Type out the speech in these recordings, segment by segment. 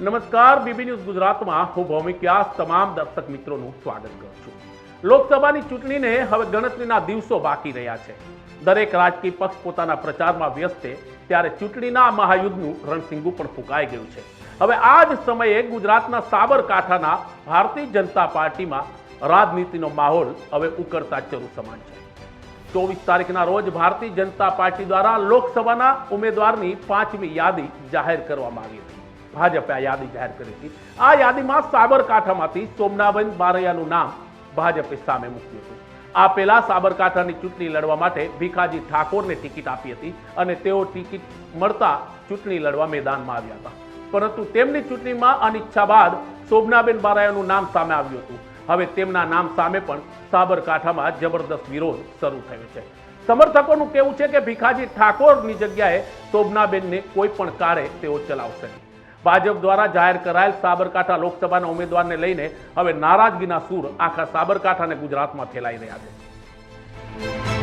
નમસ્કાર, BB news ગુજરાતમાં. હું ભૌમિક વ્યાસ, તમામ દર્શક મિત્રોનું સ્વાગત કરું છું. લોકસભાની ચૂંટણીને હવે ગણતરીના દિવસો બાકી રહ્યા છે. દરેક રાજકીય પક્ષ પોતાના પ્રચારમાં વ્યસ્ત ત્યારે ચૂંટણીના મહાયુદ્ધનું રણસિંગુ પણ ફૂંકાઈ ગયું છે. હવે આ જ સમયે ગુજરાતના સાબરકાંઠાના ભારતીય જનતા પાર્ટીમાં રાજનીતિનો માહોલ હવે ઉકળતા ચરુ સમાન છે. ચોવીસ તારીખના રોજ ભારતીય જનતા પાર્ટી દ્વારા લોકસભાના ઉમેદવારની પાંચમી યાદી જાહેર કરવામાં આવી હતી. ભાજપે આ યાદી જાહેર કરી હતી. આ યાદીમાં સાબરકાંઠામાંથી સોમનાબેન બારૈયાનું નામ ભાજપે સામે મૂક્યું હતું. આ પહેલા સાબરકાંઠાની ચૂંટણી લડવા માટે ભીખાજી ઠાકોરને ટિકિટ આપી હતી અને તેઓ ટિકિટ મળતા ચૂંટણી લડવા મેદાનમાં આવ્યા હતા. પરંતુ તેમની ચૂંટણીમાં અનિચ્છા બાદ શોભનાબેન બારાયાનું નામ સામે આવ્યું હતું. હવે તેમના નામ સામે પણ સાબરકાંઠામાં જબરદસ્ત વિરોધ શરૂ થયો છે. સમર્થકોનું કહેવું છે કે ભીખાજી ઠાકોરની જગ્યાએ શોભનાબેનને કોઈ પણ કારે તેઓ ચલાવશે નહીં. ભાજપ દ્વારા જાહેર કરાયેલ સાબરકાંઠા લોકસભાના ઉમેદવારને લઈને હવે નારાજગીના સૂર આખા સાબરકાંઠા અને ગુજરાતમાં ફેલાઈ રહ્યા છે.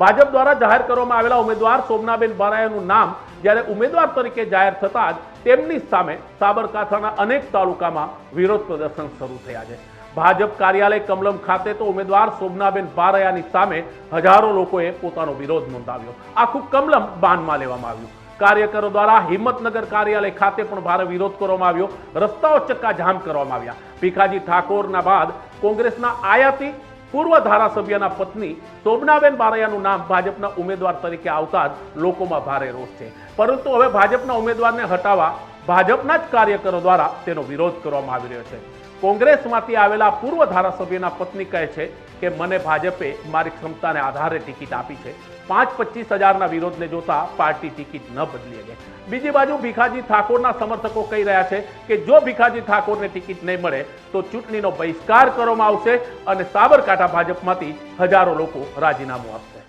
ભાજપ દ્વારા જાહેર કરવામાં આવેલા ઉમેદવાર સોમનાબેન બારાયાનું નામ જ્યારે ઉમેદવાર તરીકે જાહેર થતાં જ તેમની સામે સાબરકાંઠાના અનેક તાલુકામાં વિરોધ પ્રદર્શન શરૂ થયા છે. ભાજપ કાર્યાલય કમલમ ખાતે તો ઉમેદવાર સોમનાબેન બારાયાની સામે હજારો લોકોએ પોતાનો વિરોધ નોંધાવ્યો. આખું કમલમ બાનમાં લેવામાં આવ્યું. કાર્યકરો દ્વારા હિંમતનગર કાર્યાલય ખાતે પણ ભારે વિરોધ કરવામાં આવ્યો. રસ્તાઓ ચક્કા જામ કરવામાં આવ્યા. ભીખાજી ઠાકોરના બાદ કોંગ્રેસના આયાતી પૂર્વ ધારાસભ્યના પત્ની શોભનાબેન બારૈયાનું નામ ભાજપના ઉમેદવાર તરીકે આવતા જ લોકોમાં ભારે રોષ છે. પરંતુ હવે ભાજપના ઉમેદવારને હટાવવા ભાજપના જ કાર્યકરો દ્વારા તેનો વિરોધ કરવામાં આવી રહ્યો છે. કોંગ્રેસમાંથી આવેલા પૂર્વ ધારાસભ્યના પત્ની કહે છે કે મને ભાજપે મારી ક્ષમતાને આધારે ટિકિટ આપી છે. પાંચ પચીસ હજારના વિરોધને જોતા પાર્ટી ટિકિટ ન બદલી શકે. બીજી બાજુ ભીખાજી ઠાકોરના સમર્થકો કહી રહ્યા છે કે જો ભીખાજી ઠાકોરને ટિકિટ નહીં મળે, તો ચૂંટણીનો બહિષ્કાર કરવામાં આવશે અને સાબરકાંઠા ભાજપમાંથી હજારો લોકો રાજીનામું આપશે.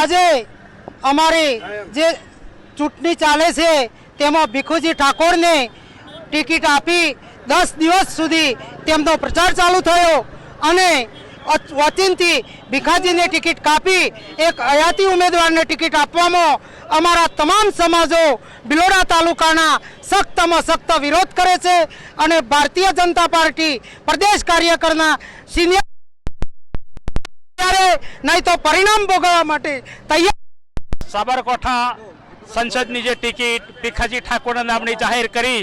આજે અમારી જે ચૂંટણી ચાલે છે, તેમાં ભીખુજી ઠાકોરને ટિકિટ આપી દસ દિવસ સુધી તેમનો પ્રચાર ચાલુ થયો અને વચિનથી ભીખાજીને ટિકિટ કાપી એક હયાતી ઉમેદવારને ટિકિટ આપવામાં અમારા તમામ સમાજો બિલોડા તાલુકાના સખ્તમાં સખ્ત વિરોધ કરે છે અને ભારતીય જનતા પાર્ટી પ્રદેશ કાર્યકરના સિનિયર નહીં તો પરિણામ ભોગવવા માટે તૈયાર સાબરકોઠા સંસદની જે ટિકિટ ભીખાજી ઠાકોરના નામની જાહેર કરી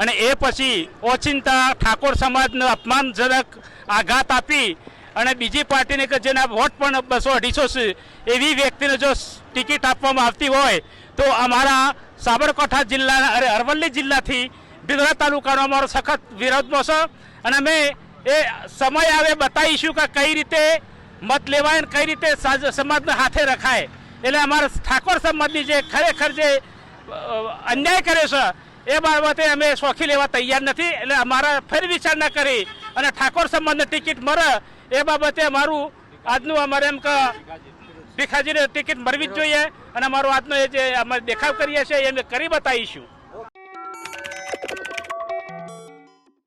અને એ પછી ઓચિંતા ઠાકોર સમાજને અપમાનજનક આઘાત આપી અને બીજી પાર્ટીને કે જેના વોટ પણ બસો અઢીસો છે, એવી વ્યક્તિને જો ટિકિટ આપવામાં આવતી હોય, તો અમારા સાબરકાંઠા જિલ્લાના અરે અરવલ્લી જિલ્લાથી બિદરા તાલુકાનો અમારો સખત વિરોધનો છે અને અમે એ સમય આવે બતાવીશું કે કઈ રીતે મત લેવાય અને કઈ રીતે સમાજને હાથે રખાય. એટલે અમારા ઠાકોર સમાજની જે ખરેખર જે અન્યાય કર્યો છે એ બાબતે અમે શોખી લેવા તૈયાર નથી. એટલે અમારા ફરી વિચારણા કરી અને ઠાકોર સમાજને ટિકિટ મળે એ બાબતે અમારું આજનું અમારે એમ કે ભીખાજીને ટિકિટ મળવી જ જોઈએ અને અમારો આજનો એ જે અમે દેખાવ કરીએ છીએ એ કરી બતાવીશું.